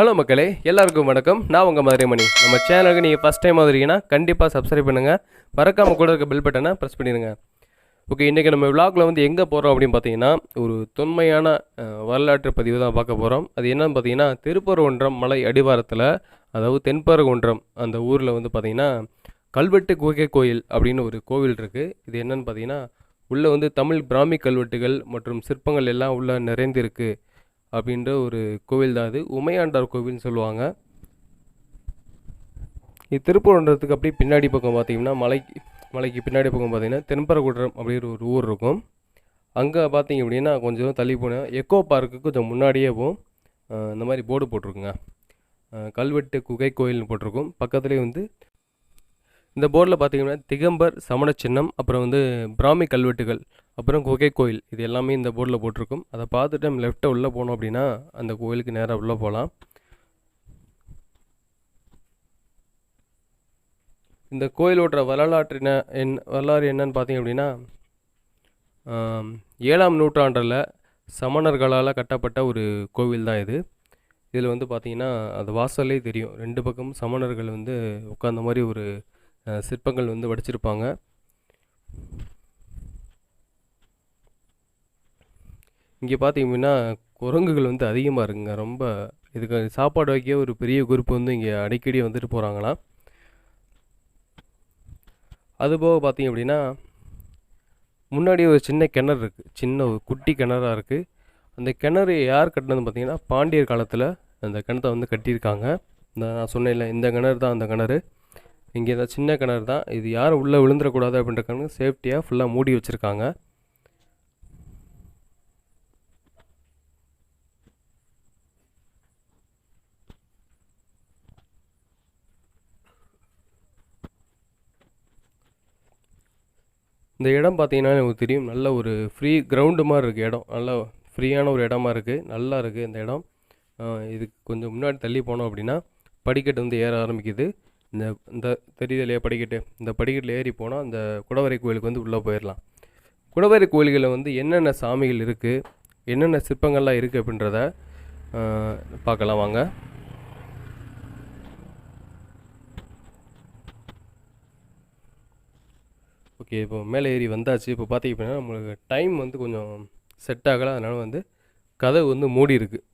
Hello மக்களே எல்லாருக்கும் வணக்கம். நான் உங்கள் மதுரை மணி நம்ம சேனலுக்கு நீங்கள் ஃபஸ்ட் டைம் வந்துருக்கீங்கன்னா கண்டிப்பாக சப்ஸ்கிரைப் பண்ணுங்கள் மறக்காமல் கூட இருக்க பெல் பட்டனை ப்ரெஸ் பண்ணிடுங்க. ஓகே இன்றைக்கி நம்ம விளாகில் வந்து எங்கே போகிறோம் அப்படின்னு பார்த்தீங்கன்னா ஒரு தொன்மையான வரலாற்று பதிவு தான் பார்க்க போகிறோம் அது என்னன்னு பார்த்தீங்கன்னா ஒன்றம் மலை அடிவாரத்தில் அதாவது தென்பரங்குன்றம் அந்த ஊரில் வந்து பார்த்தீங்கன்னா கல்வெட்டு குகை கோயில் அப்படின்னு ஒரு கோவில் இருக்குது இது என்னன்னு பார்த்தீங்கன்னா உள்ளே வந்து தமிழ் பிராமி கல்வெட்டுகள் மற்றும் சிற்பங்கள் எல்லாம் உள்ளே நிறைந்திருக்கு. அப்படின்ற ஒரு கோவில் தான் அது உமையாண்டார் கோவில்னு சொல்லுவாங்க. இது திருப்பூர்ன்றதுக்கு அப்படியே பின்னாடி பக்கம் பார்த்தீங்கன்னா மலைக்கு மலைக்கு பின்னாடி பக்கம் பார்த்தீங்கன்னா தென்பரகுன்றம் அப்படிங்கிற ஒரு ஊர் இருக்கும். அங்கே பார்த்தீங்க அப்படின்னா கொஞ்சம் தள்ளி போனேன் எக்கோ பார்க்கு கொஞ்சம் முன்னாடியே போகும். இந்த மாதிரி போர்டு போட்டிருக்குங்க. கல்வெட்டு குகை கோயில்னு போட்டிருக்கும். பக்கத்துலேயே வந்து இந்த போர்டில் பார்த்தீங்கன்னா திகம்பர் சமண சின்னம் அப்புறம் வந்து பிராமி கல்வெட்டுகள் அப்புறம் குகை கோயில் இது எல்லாமே இந்த போர்டில் போட்டிருக்கும். அதை பார்த்துட்டு நம்ம லெஃப்ட்டை உள்ளே போனோம் அப்படின்னா அந்த கோயிலுக்கு நேராக உள்ளே போகலாம். இந்த கோயிலோட வரலாற்றின என் வரலாறு என்னன்னு பார்த்தீங்க அப்படின்னா ஏழாம் நூற்றாண்டில் சமணர்களால் கட்டப்பட்ட ஒரு கோவில் தான் இது. இதில் வந்து பார்த்திங்கன்னா அது வாசல்லே தெரியும். ரெண்டு பக்கமும் சமணர்கள் வந்து உட்காந்த மாதிரி ஒரு சிற்பங்கள் வந்து வடிச்சிருப்பாங்க. இங்கே பார்த்தீங்கன்னா குரங்குகள் வந்து அதிகமாக இருக்குங்க. ரொம்ப இதுக்கு சாப்பாடு வைக்க ஒரு பெரிய குரூப் வந்து இங்கே அடிக்கடி வந்துட்டு போகிறாங்களாம் அதுபோக பார்த்தீங்க அப்படின்னா முன்னாடி ஒரு சின்ன கிணறு இருக்குது சின்ன ஒரு குட்டி கிணறாக இருக்குது அந்த கிணறு யார் கட்டினது பார்த்தீங்கன்னா பாண்டியர் காலத்தில் அந்த கிணத்தை வந்து கட்டியிருக்காங்க. இந்த நான் சொன்னேன்ல இந்த கிணறு தான் அந்த கிணறு. இங்கே இந்த சின்ன கிணறு தான். இது யாரும் உள்ளே விழுந்துடக்கூடாது அப்படின்றக்கான சேஃப்டியாக ஃபுல்லாக மூடி வச்சுருக்காங்க. இந்த இடம் பார்த்தீங்கன்னா எனக்கு தெரியும் நல்ல ஒரு ஃப்ரீ கிரவுண்டு மாதிரி இருக்குது இடம். நல்ல ஃப்ரீயான ஒரு இடமா இருக்குது நல்லா இருக்குது இந்த இடம். இதுக்கு கொஞ்சம் முன்னாடி தள்ளி போனோம் அப்படின்னா படிக்கட்டு வந்து ஏற ஆரம்பிக்குது. இந்த இந்த தெரியுது இல்லையா படிக்கட்டு இந்த படிக்கட்டில் ஏறி போனால் அந்த குடவரை கோயிலுக்கு வந்து உள்ளே போயிடலாம். குடவரை கோயில்களில் வந்து என்னென்ன சாமிகள் இருக்குது என்னென்ன சிற்பங்கள்லாம் இருக்குது அப்படின்றத பார்க்கலாம் வாங்க. ஓகே இப்போ மேலே ஏறி வந்தாச்சு. இப்போ பார்த்தீங்க அப்படின்னா நம்மளுக்கு டைம் வந்து கொஞ்சம் செட் ஆகலை. அதனால் வந்து கதவு வந்து மூடி இருக்குது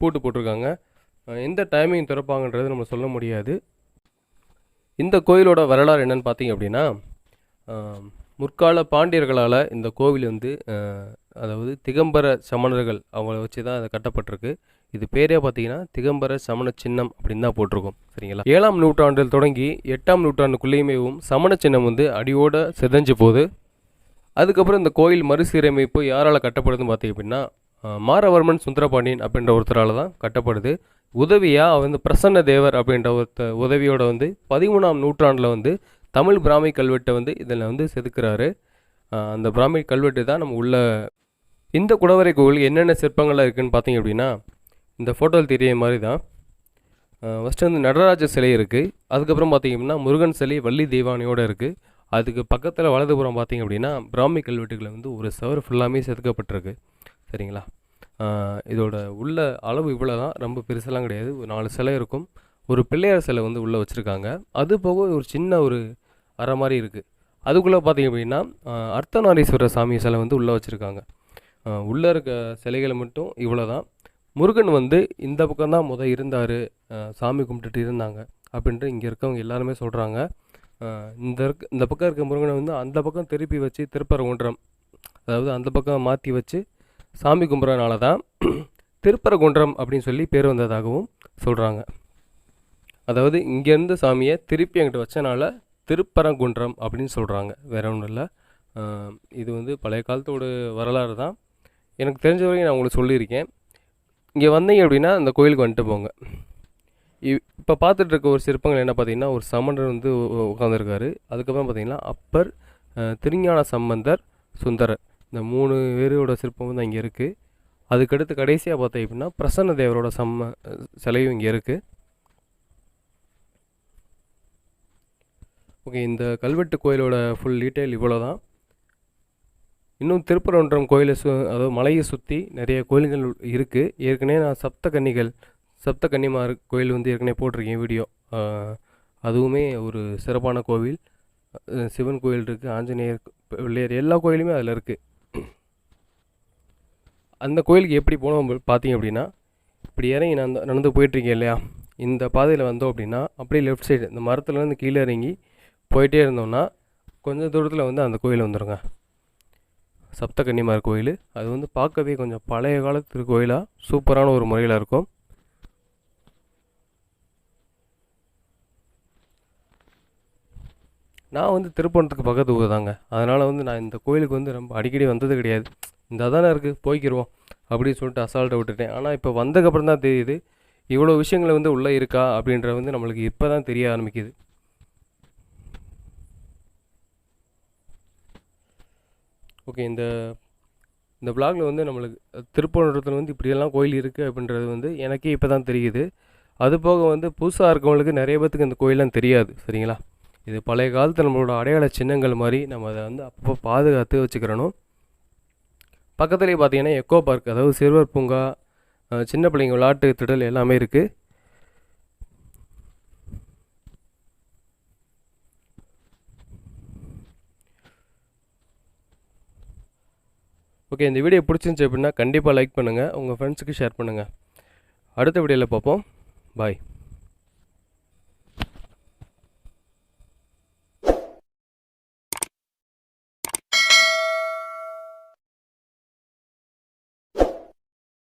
பூட்டு போட்டிருக்காங்க. எந்த டைமிங் திறப்பாங்கன்றது நம்ம சொல்ல முடியாது. இந்த கோயிலோட வரலாறு என்னன்னு பார்த்தீங்க அப்படின்னா முற்கால பாண்டியர்களால் இந்த கோவில் வந்து அதாவது திகம்பர சமணர்கள் அவங்கள வச்சு தான் அதை கட்டப்பட்டிருக்கு. இது பேரே பார்த்தீங்கன்னா திகம்பர சமண சின்னம் அப்படின்னு தான் போட்டிருக்கும். சரிங்களா? ஏழாம் நூற்றாண்டில் தொடங்கி எட்டாம் நூற்றாண்டுக்குள்ளேயுமேவும் சமண சின்னம் வந்து அடியோட சிதைஞ்சு போகுது. அதுக்கப்புறம் இந்த கோயில் மறுசீரமைப்பு யாரால் கட்டப்படுதுன்னு பார்த்தீங்க அப்படின்னா மாரவர்மன் சுந்தரபாண்டியன் அப்படின்ற ஒருத்தரால் தான் கட்டப்படுது. உதவியாக வந்து பிரசன்ன தேவர் அப்படின்ற ஒருத்த உதவியோட வந்து பதிமூணாம் நூற்றாண்டில் வந்து தமிழ் பிராமி கல்வெட்டை வந்து இதில் வந்து செதுக்கிறாரு. அந்த பிராமி கல்வெட்டு தான் நம்ம உள்ள இந்த குடவரை கோவில் என்னென்ன சிற்பங்கள்லாம் இருக்குதுன்னு பார்த்தீங்க அப்படின்னா இந்த ஃபோட்டோவில் தெரிய மாதிரி தான். ஃபஸ்ட்டு வந்து நடராஜ சிலை இருக்குது அதுக்கப்புறம் பார்த்தீங்க அப்படின்னா முருகன் சிலை வள்ளி தெய்வானியோட இருக்குது அதுக்கு பக்கத்தில் வலதுபுறம் பார்த்தீங்க அப்படின்னா பிராமி கல்வெட்டுகளை வந்து ஒரு சவர் ஃபுல்லாமே செதுக்கப்பட்டிருக்கு. சரிங்களா? இதோட உள்ள அளவு இவ்வளோ தான் ரொம்ப பெருசெல்லாம் கிடையாது. ஒரு நாலு சிலை இருக்கும். ஒரு பிள்ளையார் சிலை வந்து உள்ளே வச்சுருக்காங்க. அது போக ஒரு சின்ன ஒரு அறை மாதிரி இருக்குது அதுக்குள்ளே பார்த்தீங்க அப்படின்னா அர்த்தநாரீஸ்வரர் சாமி சிலை வந்து உள்ளே வச்சுருக்காங்க. உள்ளே இருக்க சிலைகளை மட்டும் இவ்வளோ தான் முருகன் வந்து இந்த பக்கம் தான் முத இருந்தார். சாமி கும்பிட்டுட்டு இருந்தாங்க அப்படின்ட்டு இங்கே இருக்கவங்க எல்லாருமே சொல்கிறாங்க இந்த இருக்க இந்த பக்கம் இருக்க முருகனை வந்து அந்த பக்கம் திருப்பி வச்சு திருப்பரங்குன்றம் அதாவது அந்த பக்கம் மாற்றி வச்சு சாமி கும்பிட்றனால தான் திருப்பரங்குன்றம் அப்படின்னு சொல்லி பேர் வந்ததாகவும் சொல்கிறாங்க அதாவது இங்கேருந்து சாமியை திருப்பி என்கிட்ட வச்சனால திருப்பரங்குன்றம் அப்படின்னு சொல்கிறாங்க வேற ஒன்றும் இல்லை. இது வந்து பழைய காலத்தோட வரலாறு தான். எனக்கு தெரிஞ்ச வரைக்கும் நான் உங்களுக்கு சொல்லியிருக்கேன். இங்கே வந்தீங்க அப்படின்னா அந்த கோயிலுக்கு வந்துட்டு போங்க. இப்போ பார்த்துட்டு இருக்க ஒரு சிற்பங்கள் என்ன பார்த்தீங்கன்னா ஒரு சமணர் வந்து உட்காந்துருக்காரு அதுக்கப்புறம் பார்த்தீங்கன்னா அப்பர் திருஞான சம்பந்தர் சுந்தரர். இந்த மூணு பேரோட சிற்பம் வந்து இங்கே இருக்குது அதுக்கடுத்து கடைசியாக பார்த்தோம் அப்படின்னா பிரசன்ன தேவரோட சம்ம சிலையும் இங்கே இருக்குது ஓகே இந்த கல்வெட்டு கோயிலோட ஃபுல் டீட்டெயில் இவ்வளோ தான் இன்னும் திருப்பரன்றம் கோயிலை சு அதாவது மலையை சுற்றி நிறைய கோயில்கள் இருக்குது ஏற்கனவே நான் சப்த கன்னிகள் சப்த கன்னிமார் கோயில் வந்து ஏற்கனவே போட்டிருக்கேன் வீடியோ. அதுவுமே ஒரு சிறப்பான கோவில். சிவன் கோயில் இருக்குது ஆஞ்சநேயர் பிள்ளையார் எல்லா கோயிலுமே அதில் இருக்குது அந்த கோயிலுக்கு எப்படி போனோம் பார்த்தீங்க அப்படின்னா இப்படி இறங்கி நான் நடந்து போயிட்டுருக்கேன் இல்லையா? இந்த பாதையில் வந்தோம் அப்படின்னா அப்படியே லெஃப்ட் சைடு இந்த மரத்துலேருந்து கீழே இறங்கி போயிட்டே இருந்தோம்னா கொஞ்சம் தூரத்தில் வந்து அந்த கோயில் வந்துடுங்க சப்த கன்னிமார் கோயில். அது வந்து பார்க்கவே கொஞ்சம் பழைய காலத்து கோயிலாக சூப்பரான ஒரு முறையில் இருக்கும். நான் வந்து திருப்பணத்துக்கு பக்கத்து ஊர் தாங்க அதனால் வந்து நான் இந்த கோயிலுக்கு வந்து ரொம்ப அடிக்கடி வந்தது கிடையாது. இந்த தானே இருக்குது போய்க்கிருவோம் அப்படின்னு சொல்லிட்டு அசால்ட்டை விட்டுட்டேன். ஆனால் இப்போ வந்ததுக்கப்புறம் தான் தெரியுது இவ்வளோ விஷயங்கள் வந்து உள்ளே இருக்கா அப்படின்றது வந்து நம்மளுக்கு இப்போ தான் தெரிய ஆரம்பிக்குது. ஓகே இந்த இந்த vlogல வந்து நம்மளுக்கு திருப்பூரத்தில் வந்து இப்படியெல்லாம் கோயில் இருக்குது அப்படின்றது வந்து எனக்கே இப்போ தான் தெரியுது. அது போக வந்து புதுசாக இருக்கவங்களுக்கு நிறைய பேத்துக்கு இந்த கோயிலெலாம் தெரியாது சரிங்களா? இது பழைய காலத்தில் நம்மளோட அடையாள சின்னங்கள் மாதிரி நம்ம அதை வந்து அப்பப்போ பாதுகாத்து வச்சுக்கிறணும். பக்கத்துலேயே பார்த்தீங்கன்னா எக்கோ பார்க் அதாவது சிறுவர் பூங்கா சின்ன பிள்ளைங்க விளையாட்டு திடல் எல்லாமே இருக்குது ஓகே இந்த வீடியோ பிடிச்சிருந்துச்சி அப்படின்னா கண்டிப்பாக லைக் பண்ணுங்கள் உங்கள் ஃப்ரெண்ட்ஸுக்கு ஷேர் பண்ணுங்கள் அடுத்த வீடியோவில் பார்ப்போம். பாய்